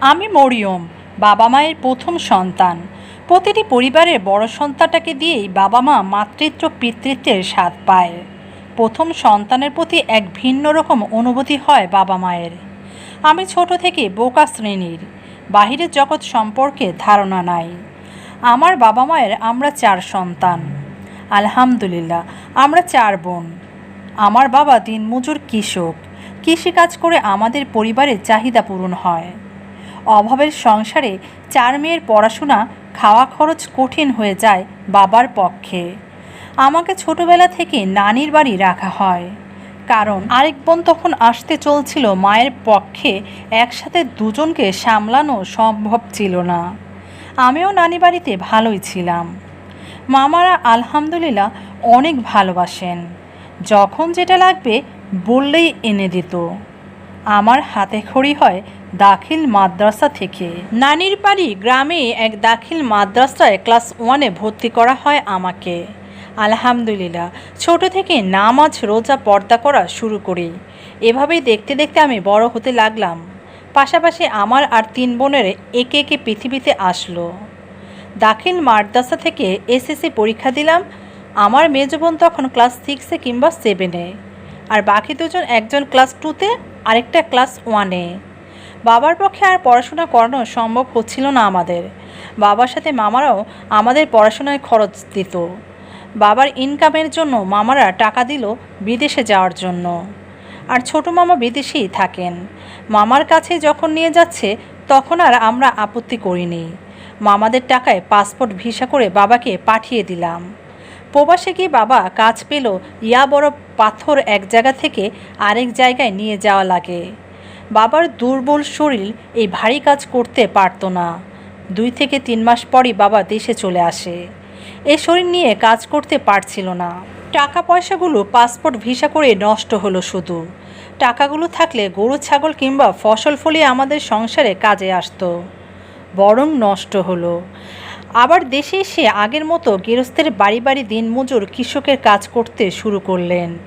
আমি মরিয়ম, বাবা মায়ের প্রথম সন্তান। প্রতিটি পরিবারের বড় সন্তানটাকে দিয়েই বাবা মা মাতৃত্ব, পিতৃত্বের স্বাদ পায়। প্রথম সন্তানের প্রতি এক ভিন্ন রকম অনুভূতি হয় বাবা মায়ের। আমি ছোট থেকে বোকা শ্রেণির, বাহিরের জগৎ সম্পর্কে ধারণা নাই। আমার বাবা মায়ের আমরা চার সন্তান। আলহামদুলিল্লাহ, আমরা চার বোন। আমার বাবা দিনমজুর কৃষক। কৃষিকাজ করে আমাদের পরিবারের চাহিদা পূরণ হয়। অভাবের সংসারে চার মেয়ের পড়াশোনা খাওয়া খরচ কঠিন হয়ে যায় বাবার পক্ষে। আমাকে ছোটবেলা থেকে নানির বাড়ি রাখা হয়। কারণ আরেক বোন তখন আসতে চলছিল মায়ের পক্ষে, একসাথে দুজনকে সামলানো সম্ভব ছিল না। আমিও নানি বাড়িতে ভালোই ছিলাম। মামারা আলহামদুলিল্লাহ অনেক ভালোবাসেন। যখন যেটা লাগবে বললেই এনে দিত। আমার হাতে খড়ি হয় দাখিল মাদ্রাসা থেকে। নানির বাড়ি গ্রামে এক দাখিল মাদ্রাসায় ক্লাস ওয়ানে ভর্তি করা হয় আমাকে। আলহামদুলিল্লাহ, ছোট থেকে নামাজ রোজা পর্দা করা শুরু করি। এভাবেই দেখতে দেখতে আমি বড় হতে লাগলাম। পাশাপাশি আমার আর তিন বোনের একে একে পৃথিবীতে আসলো। দাখিল মাদ্রাসা থেকে এসএসসি পরীক্ষা দিলাম। আমার মেজ বোন তখন ক্লাস সিক্সে কিংবা সেভেনে। আর বাকি দুজন একজন ক্লাস টুতে আরেকটা ক্লাস ওয়ানে। বাবার পক্ষে আর পড়াশোনা করানো সম্ভব হচ্ছিল না আমাদের। বাবার সাথে মামারাও আমাদের পড়াশোনায় খরচ দিত। বাবার ইনকামের জন্য মামারা টাকা দিল বিদেশে যাওয়ার জন্য। আর ছোট মামা বিদেশেই থাকেন। মামার কাছে যখন নিয়ে যাচ্ছে, তখন আর আমরা আপত্তি করিনি। মামাদের টাকায় পাসপোর্ট ভিসা করে বাবাকে পাঠিয়ে দিলাম। প্রবাসে গিয়ে বাবা কাজ পেল, ইয়া বড় পাথর এক জায়গা থেকে আরেক জায়গায় নিয়ে যাওয়া লাগে। বাবার দুর্বল শরীর এই ভারী কাজ করতে পারতো না। দুই থেকে তিন মাস পরই বাবা দেশে চলে আসে। এই শরীর নিয়ে কাজ করতে পারছিল না। টাকা পয়সাগুলো পাসপোর্ট, ভিসা করে নষ্ট হলো শুধু। টাকাগুলো থাকলে গরু, ছাগল কিংবা ফসল ফলিয়ে আমাদের সংসারে কাজে আসতো। বরং নষ্ট হলো। আবার দেশে এসে আগের মতো গৃহস্থের বাড়ি বাড়ি দিনমজুর কৃষকের কাজ করতে শুরু করলেন।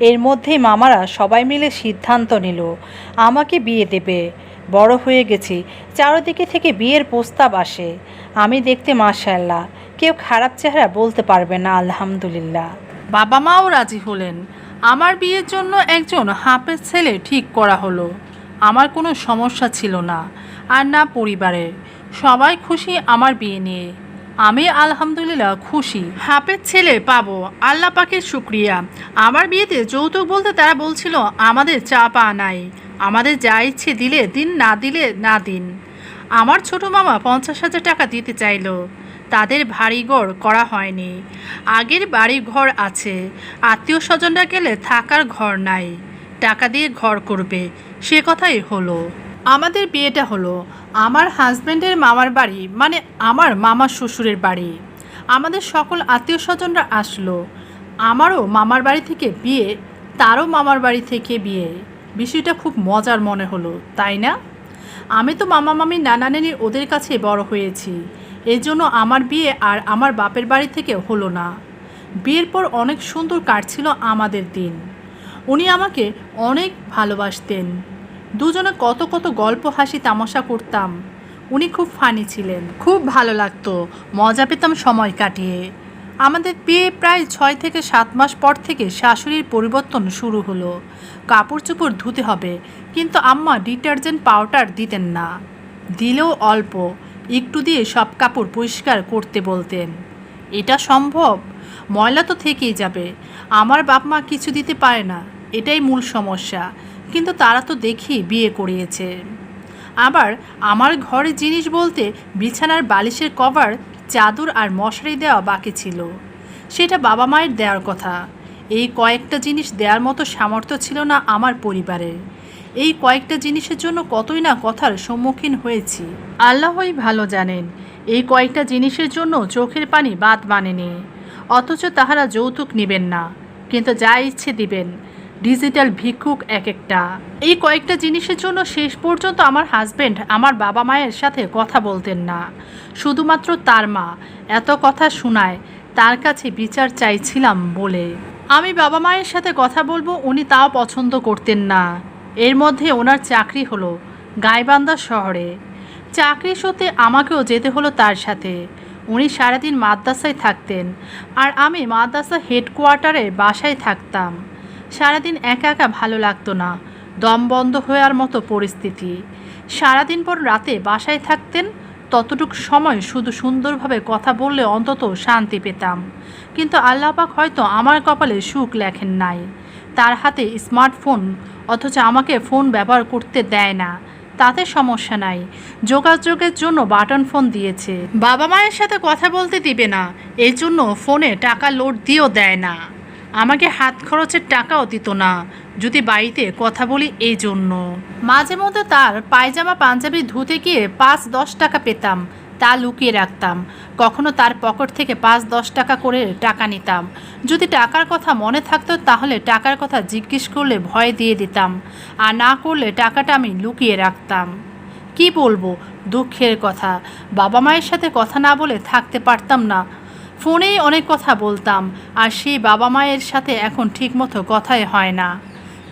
এর মধ্যেই মামারা সবাই মিলে সিদ্ধান্ত নিল, আমাকে বিয়ে দেবে। বড় হয়ে গেছি, চারদিকে থেকে বিয়ের প্রস্তাব আসে। আমি দেখতে মাশাল্লাহ কেউ খারাপ চেহারা বলতে পারবে না, আলহামদুলিল্লাহ। বাবা মাও রাজি হলেন। আমার বিয়ের জন্য একজন হাফেজ ছেলে ঠিক করা হলো। আমার কোনো সমস্যা ছিল না, আর না পরিবারের। সবাই খুশি আমার বিয়ে নিয়ে। আমি আলহামদুলিল্লাহ খুশি। হাফেজ ছেলে পাবো। আল্লাহ পাকের শুক্রিয়া। আমার বিয়েতে যৌতুক বলতে তারা বলছিল, আমাদের চা পা নাই। আমাদের যা ইচ্ছে দিলে দিন, না দিলে না দিন। আমার ছোট মামা পঞ্চাশ হাজার টাকা দিতে চাইলো। তাদের ভারী বাড়িঘর করা হয়নি। আগের বাড়ি ঘর আছে। আত্মীয় স্বজনরা গেলে থাকার ঘর নাই। টাকা দিয়ে ঘর করবে। সে কথাই হলো। আমাদের বিয়েটা হলো আমার হাজব্যান্ডের মামার বাড়ি মানে আমার মামার শ্বশুরের বাড়ি। আমাদের সকল আত্মীয় স্বজনরা আসলো। আমারও মামার বাড়ি থেকে বিয়ে, তারও মামার বাড়ি থেকে বিয়ে। বিষয়টা খুব মজার মনে হলো, তাই না? আমি তো মামা মামি নানা নানি ওদের কাছে বড় হয়েছি। এর জন্য আমার বিয়ে আর আমার বাপের বাড়ি থেকে হলো না। বিয়ের পর অনেক সুন্দর কাটছিল আমাদের দিন। উনি আমাকে অনেক ভালোবাসতেন। দুজনে কত কত গল্প, হাসি, তামাশা করতাম। উনি খুব ফানি ছিলেন। খুব ভালো লাগতো। মজা পেতাম সময় কাটিয়ে। আমাদের বিয়ে প্রায় ছয় থেকে সাত মাস পর থেকে শাশুড়ির পরিবর্তন শুরু হলো। কাপড় চোপড় ধুতে হবে, কিন্তু আম্মা ডিটারজেন্ট পাউডার দিতেন না। দিলেও অল্প, একটু দিয়ে সব কাপড় পরিষ্কার করতে বলতেন। এটা সম্ভব? ময়লা তো থেকেই যাবে। আমার বাপ মা কিছু দিতে পারে না। এটাই মূল সমস্যা। কিন্তু তারা তো দেখি বিয়ে করিয়েছে। আবার আমার ঘরে জিনিস বলতে বিছানার বালিশের কভার, চাদর আর মশারি দেওয়া বাকি ছিল। সেটা বাবা মায়ের দেওয়ার কথা। এই কয়েকটা জিনিস দেওয়ার মতো সামর্থ্য ছিল না আমার পরিবারের এই কয়েকটা জিনিসের জন্য কতই না কথার সম্মুখীন হয়েছি। আল্লাহই ভালো জানেন, এই কয়েকটা জিনিসের জন্য চোখের পানি বাদ মানেনি। অথচ তাহারা যৌতুক নেবেন না, কিন্তু যা ইচ্ছে দিবেন ডিজিটাল ভিক্ষুক এক একটা। এই কয়েকটা জিনিসের জন্য শেষ পর্যন্ত আমার হাজবেন্ড আমার বাবা মায়ের সাথে কথা বলতেন না। শুধুমাত্র তার মা। এত কথা শোনায় তার কাছে বিচার চাইছিলাম বলে। আমি বাবা মায়ের সাথে কথা বলব, উনি তাও পছন্দ করতেন না। এর মধ্যে ওনার চাকরি হলো গাইবান্ধা শহরে। চাকরি সূত্রে আমাকেও যেতে হলো তার সাথে। উনি সারাদিন মাদ্রাসায় থাকতেন আর আমি মাদ্রাসা হেডকোয়ার্টারে বাসায় থাকতাম। সারাদিন একা একা ভালো লাগতো না। দম বন্ধ হওয়ার মতো পরিস্থিতি। সারাদিন পর রাতে বাসায় থাকতেন, ততটুকু সময় শুধু সুন্দরভাবে কথা বললে অন্তত শান্তি পেতাম। কিন্তু আল্লাপাক হয়তো আমার কপালে সুখ লেখেন নাই। তার হাতে স্মার্টফোন, অথচ আমাকে ফোন ব্যবহার করতে দেয় না। তাতে সমস্যা নাই। যোগাযোগের জন্য বাটন ফোন দিয়েছে। বাবা মায়ের সাথে কথা বলতে দিবে না। এই জন্য ফোনে টাকা লোড দিয়েও দেয় না। আমাকে হাত খরচের টাকাও দিত না, যদি বাড়িতে কথা বলি এই জন্য। মাঝে মধ্যে তার পায়জামা পাঞ্জাবি ধুতে গিয়ে পাঁচ দশ টাকা পেতাম, তা লুকিয়ে রাখতাম। কখনো তার পকেট থেকে পাঁচ দশ টাকা করে টাকা নিতাম। যদি টাকার কথা মনে থাকতো, তাহলে টাকার কথা জিজ্ঞেস করলে ভয় দিয়ে দিতাম, আর না করলে টাকাটা আমি লুকিয়ে রাখতাম। কি বলব, দুঃখের কথা। বাবা মায়ের সাথে কথা না বলে থাকতে পারতাম না। ফোনেই অনেক কথা বলতাম, আর সেই বাবা মায়ের সাথে এখন ঠিকমতো কথাই হয় না।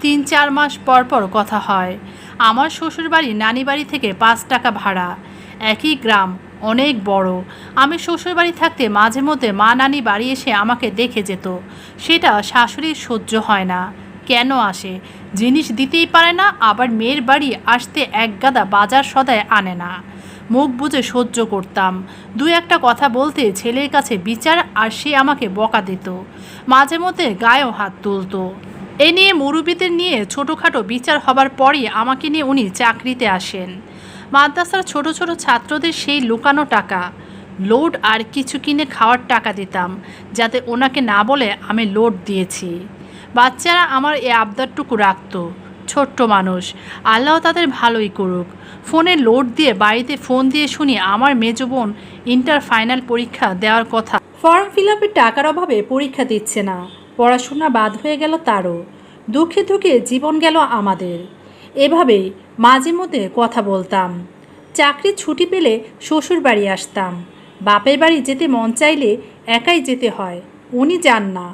তিন চার মাস পর পর কথা হয়। আমার শ্বশুরবাড়ি নানি বাড়ি থেকে পাঁচ টাকা ভাড়া। একই গ্রাম, অনেক বড়। আমি শ্বশুরবাড়ি থাকতে মাঝে মধ্যে মা নানি বাড়ি এসে আমাকে দেখে যেত। সেটা শাশুড়ির সহ্য হয় না। কেন আসে? জিনিস দিতেই পারে না, আবার মেয়ের বাড়ি আসতে এক গাদা বাজার সদায় আনে না। মুখ বুঝে সহ্য করতাম। দু একটা কথা বলতে ছেলের কাছে বিচার আর সে আমাকে বকা দিত। মাঝে মধ্যে গায়েও হাত তুলতো। এ নিয়ে মুরুবিদের নিয়ে ছোটোখাটো বিচার হবার পরই আমাকে নিয়ে উনি চাকরিতে আসেন। মাদ্রাসার ছোট ছোট ছাত্রদের সেই লুকানো টাকা। লোড আর কিছু কিনে খাওয়ার টাকা দিতাম, যাতে ওনাকে না বলে আমি লোড দিয়েছি। বাচ্চারা আমার এই আবদারটুকু রাখতো। ছোট্ট মানুষ। আল্লাহ তাদের ভালোই করুক। ফোনে লোড দিয়ে বাড়িতে ফোন দিয়ে শুনি আমার মেজ বোন ইন্টার ফাইনাল পরীক্ষা দেওয়ার কথা। ফর্ম ফিল আপের টাকার অভাবে পরীক্ষা দিচ্ছে না। পড়াশোনা বাদ হয়ে গেল তারও। দুঃখে দুঃখে জীবন গেল আমাদের। এভাবে মাঝে মধ্যে কথা বলতাম। চাকরির ছুটি পেলে শ্বশুর বাড়ি আসতাম। বাপের বাড়ি যেতে মন চাইলে একাই যেতে হয়, উনি যান না।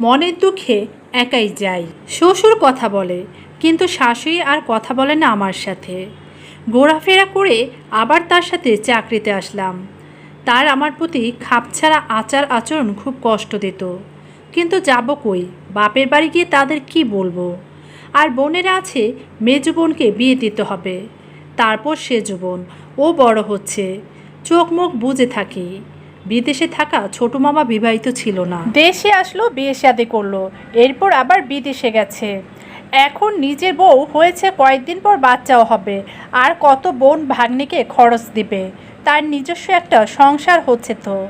মনের দুঃখে একাই যাই। শ্বশুর কথা বলে কিন্তু শাশুড়ি আর কথা বলে না আমার সাথে। ঘোরাফেরা করে আবার তার সাথে চাকরিতে আসলাম। তার আমার প্রতি খাপছাড়া আচার আচরণ খুব কষ্ট দিত। কিন্তু যাব কই? বাপের বাড়ি গিয়ে তাদের কি বলব? আর বোনেরা আছে মেজ বোনকে বিয়ে দিতে হবে। তারপর সে বোন ও বড় হচ্ছে। চোখ মুখ বুঝে থাকি। বিদেশে থাকা ছোট মামা বিবাহিত ছিল না। দেশে আসলো, বিয়ে শাদি করল। এরপর আবার বিদেশে গেছে। এখন নিজের বউ হয়েছে কয়েকদিন পর বাচ্চাও হবে। আর কত বোন ভাগ্নিকে খরচ দিবে। তার নিজস্ব একটা সংসার হচ্ছে তো।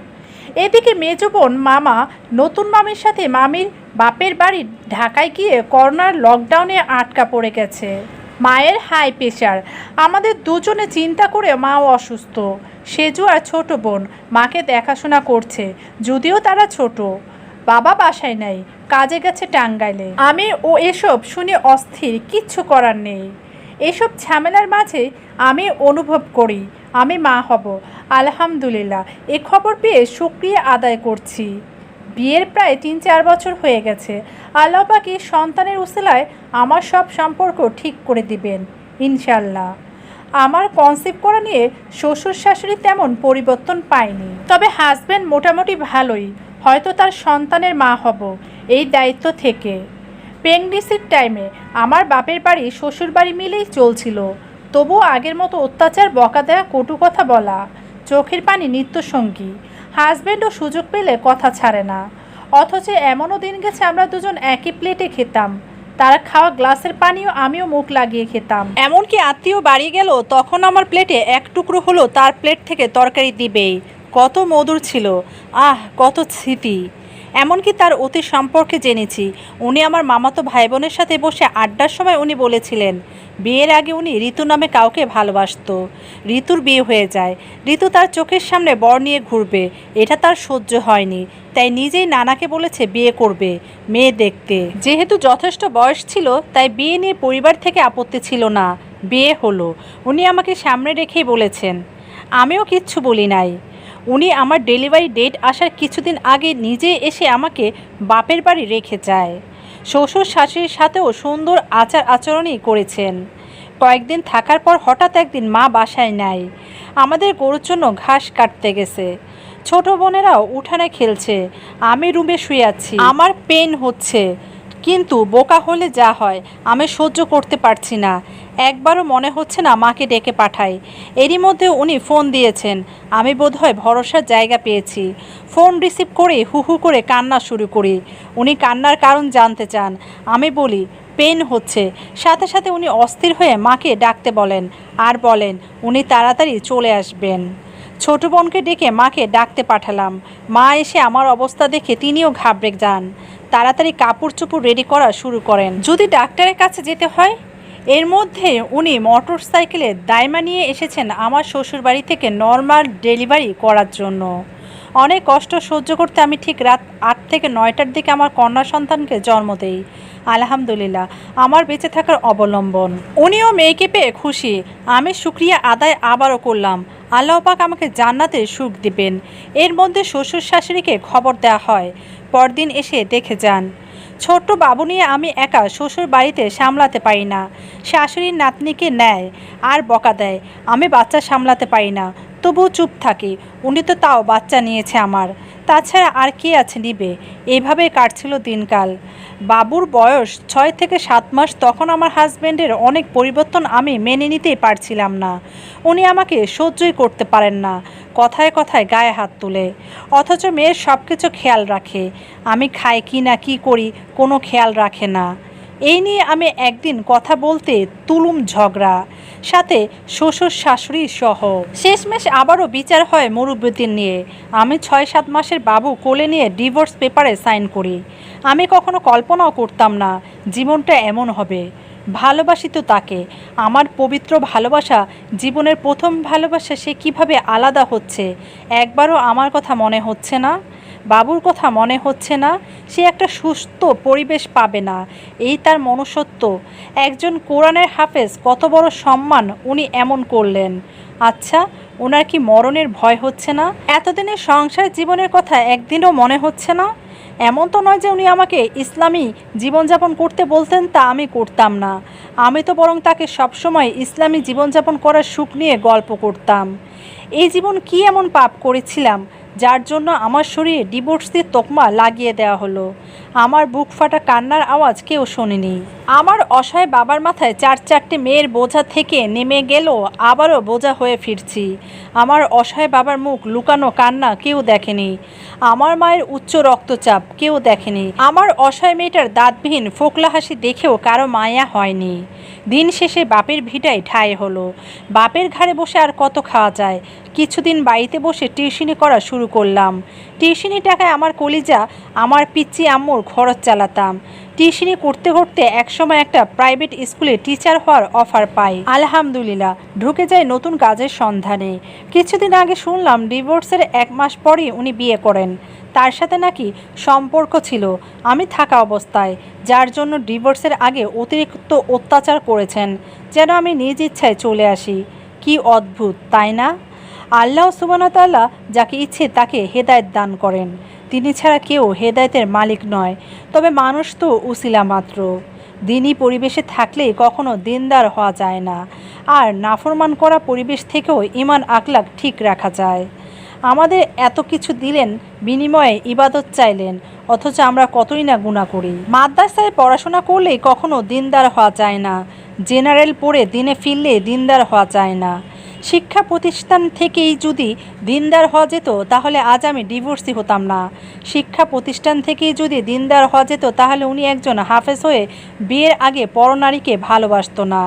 এদিকে মেজ বোন মামা নতুন মামির সাথে মামির বাপের বাড়ি ঢাকায় গিয়ে করোনার লকডাউনে আটকা পড়ে গেছে। মায়ের হাই প্রেশার আমাদের দুজনে চিন্তা করে মাও অসুস্থ। সেজু আর ছোট বোন মাকে দেখাশোনা করছে। যদিও তারা ছোট। বাবা বাসায় নাই, কাজে গেছে টাঙ্গাইলে। আমি ও এসব শুনে অস্থির, কিচ্ছু করার নেই। এসব ঝামেলার মাঝে আমি অনুভব করি, আমি মা হব, আলহামদুলিল্লাহ। এ খবর পেয়ে সুক্রিয়া আদায় করছি। বিয়ের প্রায় তিন চার বছর হয়ে গেছে। আল্লাহ পাকি সন্তানের উসিলায় আমার সব সম্পর্ক ঠিক করে দিবেন ইনশাল্লাহ আমার কনসেপ্ট করা নিয়ে শ্বশুর শাশুড়ি তেমন পরিবর্তন পায়নি। তবে হাজব্যান্ড মোটামুটি ভালোই। হয়তো তার সন্তানের মা হব, এই দায়িত্ব থেকে। প্রেগনেন্সির টাইমে আমার বাপের বাড়ি শ্বশুর বাড়ি মিলেই চলছিল। তবুও আগের মতো অত্যাচার, বকা দেয়া, কটু কথা বলা, চোখের পানি নিত্যসঙ্গী। হাজব্যান্ডও সুযোগ পেলে কথা ছাড়ে না। অথচ এমনও দিন গেছে আমরা দুজন একই প্লেটে খেতাম। তারা খাওয়া গ্লাসের পানিও আমিও মুখ লাগিয়ে খেতাম। এমনকি আত্মীয় বাড়ি গেল তখন আমার প্লেটে এক টুকরো হলো তার প্লেট থেকে তরকারি দিবেই। কত মধুর ছিল। আহ, কত স্মৃতি। এমনকি তার অতি সম্পর্কে জেনেছি। উনি আমার মামাতো ভাই বোনের সাথে বসে আড্ডার সময় উনি বলেছিলেন, বিয়ের আগে উনি ঋতু নামে কাউকে ভালোবাসতো। ঋতুর বিয়ে হয়ে যায়। ঋতু তার চোখের সামনে বর নিয়ে ঘুরবে। এটা তার সহ্য হয়নি। তাই নিজেই নানাকে বলেছে বিয়ে করবে, মেয়ে দেখতে। যেহেতু যথেষ্ট বয়স ছিল, তাই বিয়ে নিয়ে পরিবার থেকে আপত্তি ছিল না। বিয়ে হলো। উনি আমাকে সামনে রেখেই বলেছেন, আমিও কিচ্ছু বলি নাই। উনি আমার ডেলিভারি ডেট আসার কিছুদিন আগে নিজে এসে আমাকে বাপের বাড়ি রেখে যায়। শ্বশুর শাশুড়ির সাথেও সুন্দর আচার আচরণই করেছেন। কয়েকদিন থাকার পর হঠাৎ একদিন মা বাসায় নেয় আমাদের গরুর জন্য ঘাস কাটতে গেছে। ছোট বোনেরাও উঠানে খেলছে। আমি রুমে শুয়ে আছি। আমার পেন হচ্ছে। কিন্তু বোকা হলে যা হয়, আমি সহ্য করতে পারছি না। একবারও মনে হচ্ছে না মাকে ডেকে পাঠাই। এরই মধ্যে উনি ফোন দিয়েছেন। আমি বোধহয় ভরসার জায়গা পেয়েছি। ফোন রিসিভ করে হু হু করে কান্না শুরু করি। উনি কান্নার কারণ জানতে চান। আমি বলি, পেন হচ্ছে। সাথে সাথে উনি অস্থির হয়ে মাকে ডাকতে বলেন। আর বলেন, উনি তাড়াতাড়ি চলে আসবেন। ছোট বোনকে ডেকে মাকে ডাকতে পাঠালাম। মা এসে আমার অবস্থা দেখে তিনিও ঘাবড়ে যান। তাড়াতাড়ি কাপড় চোপড় রেডি করা শুরু করেন। যদি ডাক্তারের কাছে যেতে হয়, এর মধ্যে উনি মোটর সাইকেলে দায়মা নিয়ে এসেছেন আমার শ্বশুর বাড়ি থেকে নর্মাল ডেলিভারি করার জন্য। অনেক কষ্ট সহ্য করতে আমি ঠিক রাত আট থেকে নয়টার দিকে আমার কন্যা সন্তানকে জন্ম দেই। আলহামদুলিল্লাহ, আমার বেঁচে থাকার অবলম্বন। উনিও মেয়েকে পেয়ে খুশি। আমি শুক্রিয়া আদায় আবারও করলাম। আল্লাহ পাক আমাকে জান্নাতে সুখ দিবেন। এর মধ্যে শ্বশুর শাশুড়িকে খবর দেওয়া হয়। পরদিন এসে দেখে যান। ছোট্ট বাবু নিয়ে আমি একা শ্বশুর বাড়িতে সামলাতে পারি না। শাশুড়ির নাতনিকে নেয়, আর বকা দেয়। আমি বাচ্চা সামলাতে পারি না, তবুও চুপ থাকি। উনি তো তাও বাচ্চা নিয়েছে আমার। তাছাড়া আর কে আছে নিবে? এইভাবে কাটছিল দিনকাল। বাবুর বয়স ছয় থেকে সাত মাস তখন আমার হাজব্যান্ডের অনেক পরিবর্তন আমি মেনে নিতেই পারছিলাম না। উনি আমাকে সহ্যই করতে পারেন না। কথায় কথায় গায়ে হাত তুলে। অথচ মেয়ের সব কিছু খেয়াল রাখে। আমি খাই কি না কি করি কোনো খেয়াল রাখে না। এই নিয়ে আমি একদিন কথা বলতে তুলুম ঝগড়া। সাথে শ্বশুর শাশুড়ি সহ। শেষমেশ আবারও বিচার হয় মুরব্বীদের নিয়ে। আমি ছয় সাত মাসের বাবু কোলে নিয়ে ডিভোর্স পেপারে সাইন করি। আমি কখনো কল্পনাও করতাম না, জীবনটা এমন হবে। ভালোবাসি তো তাকে। আমার পবিত্র ভালোবাসা জীবনের প্রথম ভালোবাসা সে কীভাবে আলাদা হচ্ছে? একবারও আমার কথা মনে হচ্ছে না? বাবুর কথা মনে হচ্ছে না? সে একটা সুস্থ পরিবেশ পাবে না। এই তার মনুষ্যত্ব। একজন কোরআনের হাফেজ, কত বড় সম্মান উনি এমন করলেন। আচ্ছা ওনার কি মরণের ভয় হচ্ছে না? এতদিনের সংসার জীবনের কথা একদিনও মনে হচ্ছে না? এমন তো নয় যে উনি আমাকে ইসলামী জীবনযাপন করতে বলতেন তা আমি করতাম না। আমি তো বরং তাকে সবসময় ইসলামী জীবনযাপন করার সুখ নিয়ে গল্প করতাম। এই জীবন কি এমন পাপ করেছিলাম, যার জন্য আমার শরীরে ডিভোর্সের তকমা লাগিয়ে দেওয়া হলো। আমার বুক ফাটা কান্নার আওয়াজ কেউ শোনেনি। আমার অসহায় বাবার মাথায় চার চারটে মেয়ের বোঝা থেকে নেমে গেল আবারও বোঝা হয়ে ফিরছি। আমার অসহায় বাবার মুখ লুকানো কান্না কেউ দেখেনি। আমার মায়ের উচ্চ রক্তচাপ, কেউ দেখেনি। আমার অসহায় মেয়েটার দাঁতবিহীন ফোকলা হাসি দেখেও কারও মায়া হয়নি। দিন শেষে বাপের ভিটায় ঠায় হলো। বাপের ঘাড়ে বসে আর কত খাওয়া যায়? কিছুদিন বাড়িতে বসে টিউশনি করা শুরু করলাম। টিউশনি টাকায় আমার কলিজা, আমার পিচ্চি আম্মুর খরচ চালাতাম। টিউশনি করতে করতে একসময় একটা প্রাইভেট স্কুলে টিচার হওয়ার অফার পাই। আলহামদুলিল্লাহ, ঢুকে যায় নতুন কাজের সন্ধানে। কিছুদিন আগে শুনলাম ডিভোর্সের এক মাস পরই উনি বিয়ে করেন। তার সাথে নাকি সম্পর্ক ছিল। আমি থাকা অবস্থায়, যার জন্য ডিভোর্সের আগে অতিরিক্ত অত্যাচার করেছেন, যেন আমি নিজ ইচ্ছায় চলে আসি। কি অদ্ভুত, তাই না? আল্লাহ সুবানতাল্লাহ যাকে ইচ্ছে তাকে হেদায়েত দান করেন। তিনি ছাড়া কেউ হেদায়েতের মালিক নয়, তবে মানুষ তো উসিলা মাত্র। দিনই পরিবেশে থাকলে কখনো দিনদার হওয়া যায় না, আর নাফরমান করা পরিবেশ থেকেও ইমান আকলাক ঠিক রাখা যায়। আমাদের এত কিছু দিলেন, বিনিময়ে ইবাদত চাইলেন, অথচ আমরা কতই না গুণা করি। মাদ্রাসায় পড়াশোনা করলেই কখনো দিনদার হওয়া যায় না, জেনারেল পড়ে দিনে ফিরলে দিনদার হওয়া যায় না। শিক্ষা প্রতিষ্ঠান থেকেই যদি দিনদার হওয়া যেত, তাহলে আজ আমি ডিভোর্সই হতাম না। শিক্ষা প্রতিষ্ঠান থেকেই যদি দিনদার হওয়া যেত, তাহলে উনি একজন হাফেজ হয়ে বিয়ের আগে পরনারীকে ভালোবাসতো না।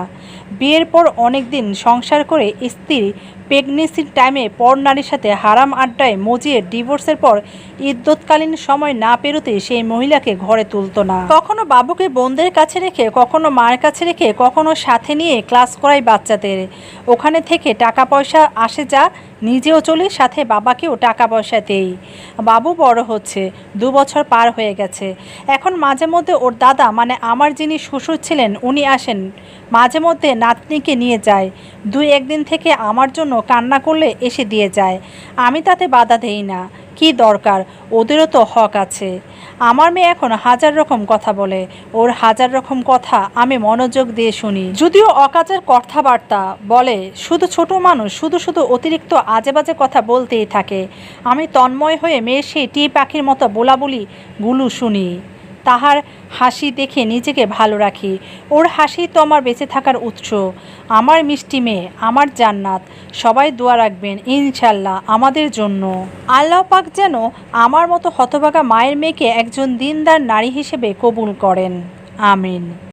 বিয়ের পর অনেক দিন সংসার করে স্ত্রী প্রেগনেন্সির টাইমে পর নারীর সাথে হারাম আড্ডায় মজিয়ে ডিভোর্সের পর ইদ্যৎকালীন সময় না পেরোতে সেই মহিলাকে ঘরে তুলতো না। কখনো বাবুকে বোনদের কাছে রেখে, কখনো মার কাছে রেখে, কখনো সাথে নিয়ে ক্লাস করাই বাচ্চাদের। ওখানে থেকে টাকা পয়সা আসে যা নিজেও চলি, সাথে বাবাকেও টাকা পয়সা দেই। বাবু বড় হচ্ছে, দু বছর পার হয়ে গেছে। এখন মাঝে মধ্যে ওর দাদা মানে আমার যিনি শ্বশুর ছিলেন, উনি আসেন। মাঝে মধ্যে নাতনিকে নিয়ে যায়। দুই একদিন থেকে আমার জন্য কান্না করলে এসে দিয়ে যায়। আমি তাতে বাধা দেই না। কি দরকার? ওদেরও তো হক আছে। আমার মেয়ে এখন হাজার রকম কথা বলে। ওর হাজার রকম কথা আমি মনোযোগ দিয়ে শুনি। যদিও অকাজের কথাবার্তা বলে, শুধু ছোট মানুষ, শুধু শুধু অতিরিক্ত আজে বাজে কথা বলতেই থাকে। আমি তন্ময় হয়ে মেয়ে সেই টি পাখির মতো বলাবলি গুলু শুনি। তাহার হাসি দেখে নিজেকে ভালো রাখি। ওর হাসি তো আমার বেঁচে থাকার উৎস। আমার মিষ্টি মেয়ে, আমার জান্নাত। সবাই দোয়া রাখবেন ইনশাল্লাহ আমাদের জন্য। আল্লাহ পাক যেন আমার মতো হতভাগা মায়ের মেয়েকে একজন দিনদার নারী হিসেবে কবুল করেন। আমিন।